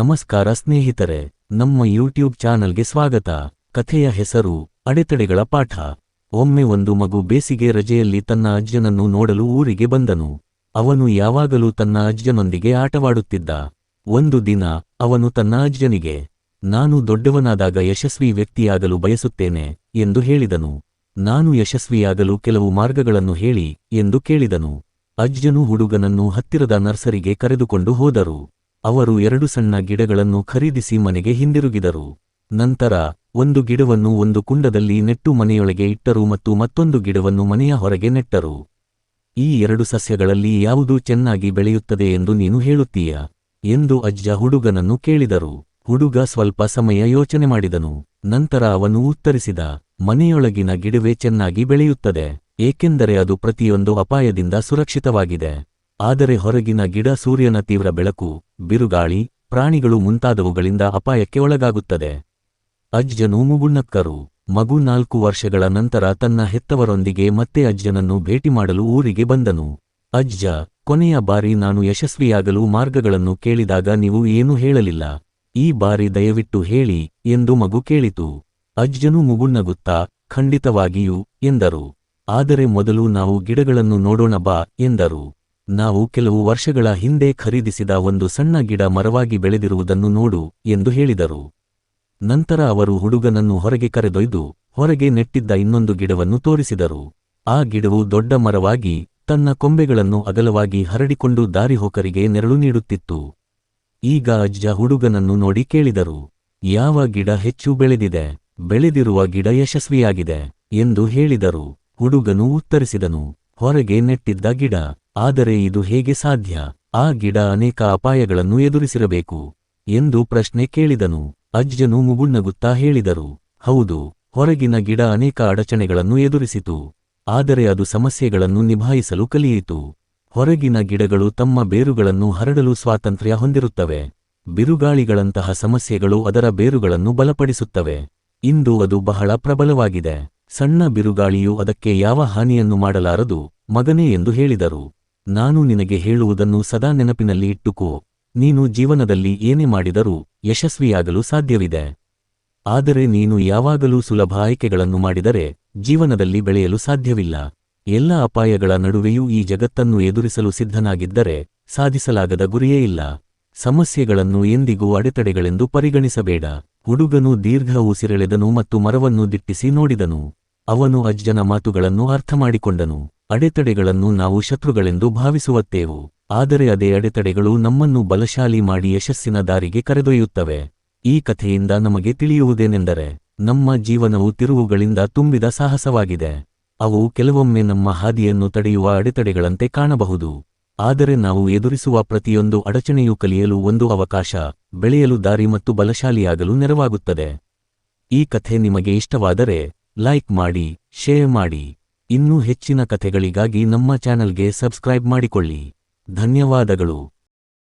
ನಮಸ್ಕಾರ ಸ್ನೇಹಿತರೆ, ನಮ್ಮ ಯೂಟ್ಯೂಬ್ ಚಾನಲ್ಗೆ ಸ್ವಾಗತ. ಕಥೆಯ ಹೆಸರು, ಅಡೆತಡೆಗಳ ಪಾಠ. ಒಮ್ಮೆ ಒಂದು ಮಗು ಬೇಸಿಗೆ ರಜೆಯಲ್ಲಿ ತನ್ನ ಅಜ್ಜನನ್ನು ನೋಡಲು ಊರಿಗೆ ಬಂದನು. ಅವನು ಯಾವಾಗಲೂ ತನ್ನ ಅಜ್ಜನೊಂದಿಗೆ ಆಟವಾಡುತ್ತಿದ್ದ. ಒಂದು ದಿನ, ಅವನು ತನ್ನ ಅಜ್ಜನಿಗೆ, ನಾನು ದೊಡ್ಡವನಾದಾಗ ಯಶಸ್ವಿ ವ್ಯಕ್ತಿಯಾಗಲು ಬಯಸುತ್ತೇನೆ ಎಂದು ಹೇಳಿದನು. ನಾನು ಯಶಸ್ವಿಯಾಗಲು ಕೆಲವು ಮಾರ್ಗಗಳನ್ನು ಹೇಳಿ ಎಂದು ಕೇಳಿದನು. ಅಜ್ಜನು ಹುಡುಗನನ್ನು ಹತ್ತಿರದ ನರ್ಸರಿಗೆ ಕರೆದುಕೊಂಡು ಹೋದರು. ಅವರು ಎರಡು ಸಣ್ಣ ಗಿಡಗಳನ್ನು ಖರೀದಿಸಿ ಮನೆಗೆ ಹಿಂದಿರುಗಿದರು. ನಂತರ, ಒಂದು ಗಿಡವನ್ನು ಒಂದು ಕುಂಡದಲ್ಲಿ ನೆಟ್ಟು ಮನೆಯೊಳಗೆ ಇಟ್ಟರು ಮತ್ತು ಮತ್ತೊಂದು ಗಿಡವನ್ನು ಮನೆಯ ಹೊರಗೆ ನೆಟ್ಟರು. ಈ ಎರಡು ಸಸ್ಯಗಳಲ್ಲಿ ಯಾವುದು ಚೆನ್ನಾಗಿ ಬೆಳೆಯುತ್ತದೆ ಎಂದು ನೀನು ಹೇಳುತ್ತೀಯ? ಎಂದು ಅಜ್ಜ ಹುಡುಗನನ್ನು ಕೇಳಿದರು. ಹುಡುಗ ಸ್ವಲ್ಪ ಸಮಯ ಯೋಚನೆ ಮಾಡಿದನು. ನಂತರ ಅವನು ಉತ್ತರಿಸಿದ, ಮನೆಯೊಳಗಿನ ಗಿಡವೇ ಚೆನ್ನಾಗಿ ಬೆಳೆಯುತ್ತದೆ, ಏಕೆಂದರೆ ಅದು ಪ್ರತಿಯೊಂದು ಅಪಾಯದಿಂದ ಸುರಕ್ಷಿತವಾಗಿದೆ. ಆದರೆ ಹೊರಗಿನ ಗಿಡ ಸೂರ್ಯನ ತೀವ್ರ ಬೆಳಕು, ಬಿರುಗಾಳಿ, ಪ್ರಾಣಿಗಳು ಮುಂತಾದವುಗಳಿಂದ ಅಪಾಯಕ್ಕೆ ಒಳಗಾಗುತ್ತದೆ. ಅಜ್ಜನು ಮುಗುಣ್ಣಕ್ಕರು. ಮಗು ನಾಲ್ಕು ವರ್ಷಗಳ ನಂತರ ತನ್ನ ಹೆತ್ತವರೊಂದಿಗೆ ಮತ್ತೆ ಅಜ್ಜನನ್ನು ಭೇಟಿ ಮಾಡಲು ಊರಿಗೆ ಬಂದನು. ಅಜ್ಜ, ಕೊನೆಯ ಬಾರಿ ನಾನು ಯಶಸ್ವಿಯಾಗಲು ಮಾರ್ಗಗಳನ್ನು ಕೇಳಿದಾಗ ನೀವು ಏನೂ ಹೇಳಲಿಲ್ಲ? ಈ ಬಾರಿ ದಯವಿಟ್ಟು ಹೇಳಿ ಎಂದು ಮಗು ಕೇಳಿತು. ಅಜ್ಜನು ಮುಗುಣ್ಣಗುತ್ತಾ, ಖಂಡಿತವಾಗಿಯೂ ಎಂದರು. ಆದರೆ ಮೊದಲು ನಾವು ಗಿಡಗಳನ್ನು ನೋಡೋಣ ಬಾ ಎಂದರು. ನಾವು ಕೆಲವು ವರ್ಷಗಳ ಹಿಂದೆ ಖರೀದಿಸಿದ ಒಂದು ಸಣ್ಣ ಗಿಡ ಮರವಾಗಿ ಬೆಳೆದಿರುವುದನ್ನು ನೋಡು ಎಂದು ಹೇಳಿದರು. ನಂತರ ಅವರು ಹುಡುಗನನ್ನು ಹೊರಗೆ ಕರೆದೊಯ್ದು ಹೊರಗೆ ನೆಟ್ಟಿದ್ದ ಇನ್ನೊಂದು ಗಿಡವನ್ನು ತೋರಿಸಿದರು. ಆ ಗಿಡವು ದೊಡ್ಡ ಮರವಾಗಿ ತನ್ನ ಕೊಂಬೆಗಳನ್ನು ಅಗಲವಾಗಿ ಹರಡಿಕೊಂಡು ದಾರಿಹೋಕರಿಗೆ ನೆರಳು ನೀಡುತ್ತಿತ್ತು. ಈಗ ಅಜ್ಜ ಹುಡುಗನನ್ನು ನೋಡಿ ಕೇಳಿದರು, ಯಾವ ಗಿಡ ಹೆಚ್ಚು ಬೆಳೆದಿದೆ, ಬೆಳೆದಿರುವ ಗಿಡ ಯಶಸ್ವಿಯಾಗಿದೆ ಎಂದು ಹೇಳಿದರು. ಹುಡುಗನು ಉತ್ತರಿಸಿದನು, ಹೊರಗೆ ನೆಟ್ಟಿದ್ದ ಗಿಡ. ಆದರೆ ಇದು ಹೇಗೆ ಸಾಧ್ಯ? ಆ ಗಿಡ ಅನೇಕ ಅಪಾಯಗಳನ್ನು ಎದುರಿಸಿರಬೇಕು ಎಂದು ಪ್ರಶ್ನೆ ಕೇಳಿದನು. ಅಜ್ಜನು ಮುಗುಣ್ಣಗುತ್ತಾ ಹೇಳಿದರು, ಹೌದು, ಹೊರಗಿನ ಗಿಡ ಅನೇಕ ಅಡಚಣೆಗಳನ್ನು ಎದುರಿಸಿತು, ಆದರೆ ಅದು ಸಮಸ್ಯೆಗಳನ್ನು ನಿಭಾಯಿಸಲು ಕಲಿಯಿತು. ಹೊರಗಿನ ಗಿಡಗಳು ತಮ್ಮ ಬೇರುಗಳನ್ನು ಹರಡಲು ಸ್ವಾತಂತ್ರ್ಯ ಹೊಂದಿರುತ್ತವೆ, ಬಿರುಗಾಳಿಗಳಂತಹ ಸಮಸ್ಯೆಗಳು ಅದರ ಬೇರುಗಳನ್ನು ಬಲಪಡಿಸುತ್ತವೆ. ಇಂದು ಅದು ಬಹಳ ಪ್ರಬಲವಾಗಿದೆ, ಸಣ್ಣ ಬಿರುಗಾಳಿಯು ಅದಕ್ಕೆ ಯಾವ ಹಾನಿಯನ್ನು ಮಾಡಲಾರದು ಮಗನೇ ಎಂದು ಹೇಳಿದರು. ನಾನು ನಿನಗೆ ಹೇಳುವುದನ್ನು ಸದಾ ನೆನಪಿನಲ್ಲಿ ಇಟ್ಟುಕೋ. ನೀನು ಜೀವನದಲ್ಲಿ ಏನೇ ಮಾಡಿದರೂ ಯಶಸ್ವಿಯಾಗಲು ಸಾಧ್ಯವಿದೆ. ಆದರೆ ನೀನು ಯಾವಾಗಲೂ ಸುಲಭ ಆಯ್ಕೆಗಳನ್ನು ಮಾಡಿದರೆ ಜೀವನದಲ್ಲಿ ಬೆಳೆಯಲು ಸಾಧ್ಯವಿಲ್ಲ. ಎಲ್ಲ ಅಪಾಯಗಳ ನಡುವೆಯೂ ಈ ಜಗತ್ತನ್ನು ಎದುರಿಸಲು ಸಿದ್ಧನಾಗಿದ್ದರೆ ಸಾಧಿಸಲಾಗದ ಗುರಿಯೇ ಇಲ್ಲ. ಸಮಸ್ಯೆಗಳನ್ನು ಎಂದಿಗೂ ಅಡೆತಡೆಗಳೆಂದು ಪರಿಗಣಿಸಬೇಡ. ಹುಡುಗನು ದೀರ್ಘ ಉಸಿರೆಳೆದನು ಮತ್ತು ಮರವನ್ನು ದಿಟ್ಟಿಸಿ ನೋಡಿದನು. ಅವನು ಅಜ್ಜನ ಮಾತುಗಳನ್ನು ಅರ್ಥಮಾಡಿಕೊಂಡನು. ಅಡೆತಡೆಗಳನ್ನು ನಾವು ಶತ್ರುಗಳೆಂದು ಭಾವಿಸುವತ್ತೇವು, ಆದರೆ ಅದೇ ಅಡೆತಡೆಗಳು ನಮ್ಮನ್ನು ಬಲಶಾಲಿ ಮಾಡಿ ಯಶಸ್ಸಿನ ದಾರಿಗೆ ಕರೆದೊಯ್ಯುತ್ತವೆ. ಈ ಕಥೆಯಿಂದ ನಮಗೆ ತಿಳಿಯುವುದೇನೆಂದರೆ, ನಮ್ಮ ಜೀವನವು ತಿರುವುಗಳಿಂದ ತುಂಬಿದ ಸಾಹಸವಾಗಿದೆ. ಅವು ಕೆಲವೊಮ್ಮೆ ನಮ್ಮ ಹಾದಿಯನ್ನು ತಡೆಯುವ ಅಡೆತಡೆಗಳಂತೆ ಕಾಣಬಹುದು. ಆದರೆ ನಾವು ಎದುರಿಸುವ ಪ್ರತಿಯೊಂದು ಅಡಚಣೆಯು ಕಲಿಯಲು ಒಂದು ಅವಕಾಶ, ಬೆಳೆಯಲು ದಾರಿ ಮತ್ತು ಬಲಶಾಲಿಯಾಗಲು ನೆರವಾಗುತ್ತದೆ. ಈ ಕಥೆ ನಿಮಗೆ ಇಷ್ಟವಾದರೆ, ಲೈಕ್ ಮಾಡಿ, ಶೇರ್ ಮಾಡಿ. ಇನ್ನೂ ಹೆಚ್ಚಿನ ಕಥೆಗಳಿಗಾಗಿ ನಮ್ಮ ಚಾನಲ್ಗೆ ಸಬ್ಸ್ಕ್ರೈಬ್ ಮಾಡಿಕೊಳ್ಳಿ. ಧನ್ಯವಾದಗಳು.